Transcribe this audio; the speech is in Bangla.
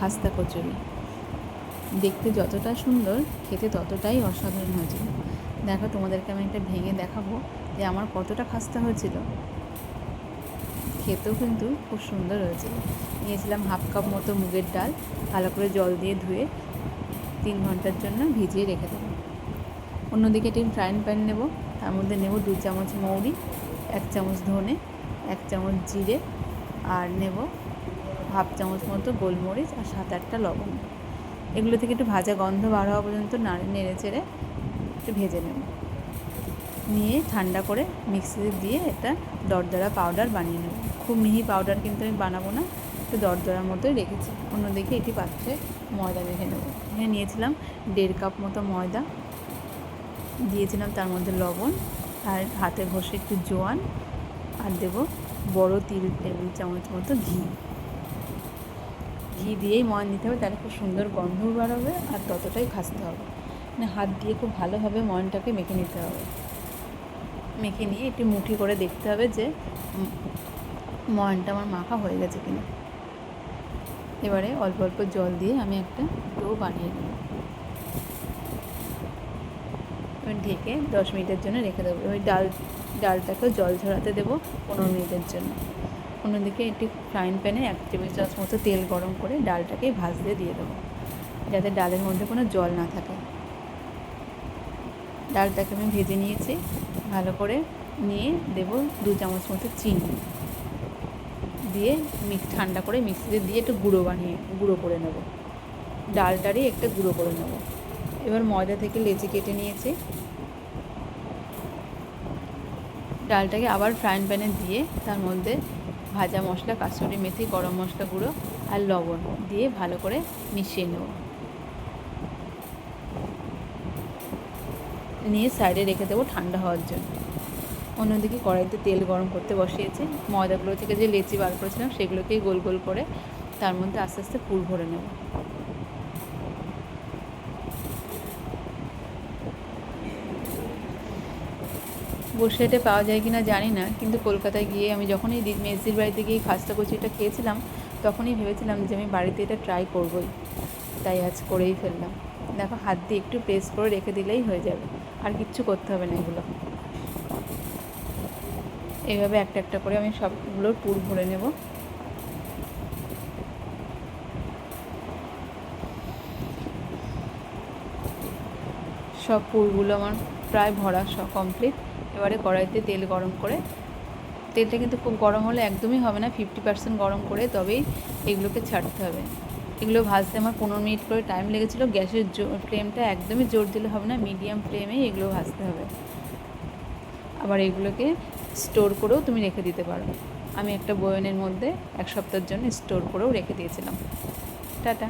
খাস্তা কচুরি দেখতে যতটা সুন্দর, খেতে ততটাই অসাধারণ হয়েছিল দেখো তোমাদেরকে আমি একটা ভেঙে দেখাবো যে আমার কতটা খাস্তা হয়েছিল। খেতেও কিন্তু খুব সুন্দর হয়েছিল নিয়েছিলাম হাফ কাপ মতো মুগের ডাল, ভালো করে জল দিয়ে ধুয়ে তিন ঘণ্টার জন্য ভিজিয়ে রেখে দেবো। অন্যদিকে একটি ফ্রাইং প্যান নেব, তার মধ্যে নেব দু চামচ মৌরি, এক চামচ ধনে, এক চামচ জিরে আর নেব হাফ চামচ মতো গোলমরিচ আর সাত আটটা লবণ। এগুলো থেকে একটু ভাজা গন্ধ বার হওয়া পর্যন্ত নাড়ে নেড়ে চেড়ে একটু ভেজে নেব। নিয়ে ঠান্ডা করে মিক্সিতে দিয়ে একটা দরদরা পাউডার বানিয়ে নেব। খুব মিহি পাউডার কিন্তু আমি বানাবো না, একটু দরদরার মতোই রেখেছি। অন্যদিকে এটি পাত্রে ময়দা মেখে নেব। এখানে নিয়েছিলাম দেড় কাপ মতো ময়দা, দিয়েছিলাম তার মধ্যে লবণ আর হাতে ঘষে একটু জোয়ান আর দেব বড় তিল টেবিল চামচ মতো ঘি। ঘি দিয়েই ময়ান দিতে হবে, তাহলে খুব সুন্দর গন্ধ বার হবে আর ততটাই ভাজতে হবে। মানে হাত দিয়ে খুব ভালোভাবে ময়নটাকে মেখে নিতে হবে। মেখে নিয়ে একটু মুঠি করে দেখতে হবে যে ময়নটা আমার মাখা হয়ে গেছে কিনা। এবারে অল্প অল্প জল দিয়ে আমি একটা ডো বানিয়ে নেব। এবার ঢেকে দশ মিনিটের জন্য রেখে দেবো। ওই ডাল ডালটাকে জল ঝরাতে দেবো পনেরো মিনিটের জন্য। অন্যদিকে একটি ফ্রাইং প্যানে এক টেবিল চামচ মতো তেল গরম করে ডালটাকে ভাজতে দিয়ে দেবো, যাতে ডালের মধ্যে কোনো জল না থাকে। ডালটাকে আমি ভেজে নিয়েছি, ভালো করে নিয়ে দেবো দু চামচ মতো চিনি দিয়ে মিক্স ঠান্ডা করে মিক্সিতে দিয়ে একটু গুঁড়ো বানিয়ে, গুঁড়ো করে নেব। ডালটারই একটা গুঁড়ো করে নেব। এবার ময়দা থেকে লেচি কেটে নিয়েছি। ডালটাকে আবার ফ্রাইং প্যানে দিয়ে তার মধ্যে ভাজা মশলা, কাসুরি মেথি, গরম মশলা গুঁড়ো আর লবণ দিয়ে ভালো করে মিশিয়ে নেব। নিয়ে সাইডে রেখে দেবো ঠান্ডা হওয়ার জন্য। অন্যদিকে কড়াইতে তেল গরম করতে বসিয়েছি। ময়দাগুলো থেকে যে লেচি বার করেছিলাম সেগুলোকেই গোল গোল করে তার মধ্যে আস্তে আস্তে পুর ভরে নেব। বসিরহাটে পাওয়া যায় কিনা জানি না, কিন্তু কলকাতায় গিয়ে আমি যখনই মেসির বাড়িতে গিয়ে খাস্তা কচুরিটা খেয়েছিলাম, তখনই ভেবেছিলাম যে আমি বাড়িতে এটা ট্রাই করবই। তাই আজ করেই ফেললাম। দেখো, হাত দিয়ে একটু প্রেস করে রেখে দিলেই হয়ে যাবে। আর কিচ্ছু করতে হবে না এগুলো। এইভাবে একটা একটা করে আমি সবগুলোর পুর ভরে নেব। সব পুরগুলো আমার প্রায় ভরা কমপ্লিট এবারে কড়াইতে তেল গরম করে, তেলটা কিন্তু খুব গরম হলে একদমই হবে না ফিফটি পার্সেন্ট গরম করে তবেই এগুলোকে ছাড়তে হবে। এগুলো ভাজতে আমার পনেরো মিনিট করে টাইম লেগেছিলো, গ্যাসের ফ্লেমটা একদমই জোর দিলে হবে না মিডিয়াম ফ্লেমেই এগুলো ভাজতে হবে। আবার এগুলোকে স্টোর করেও তুমি রেখে দিতে পারো। আমি একটা বয়নের মধ্যে এক সপ্তাহের জন্য স্টোর করেও রেখে দিয়েছিলাম। টাটা।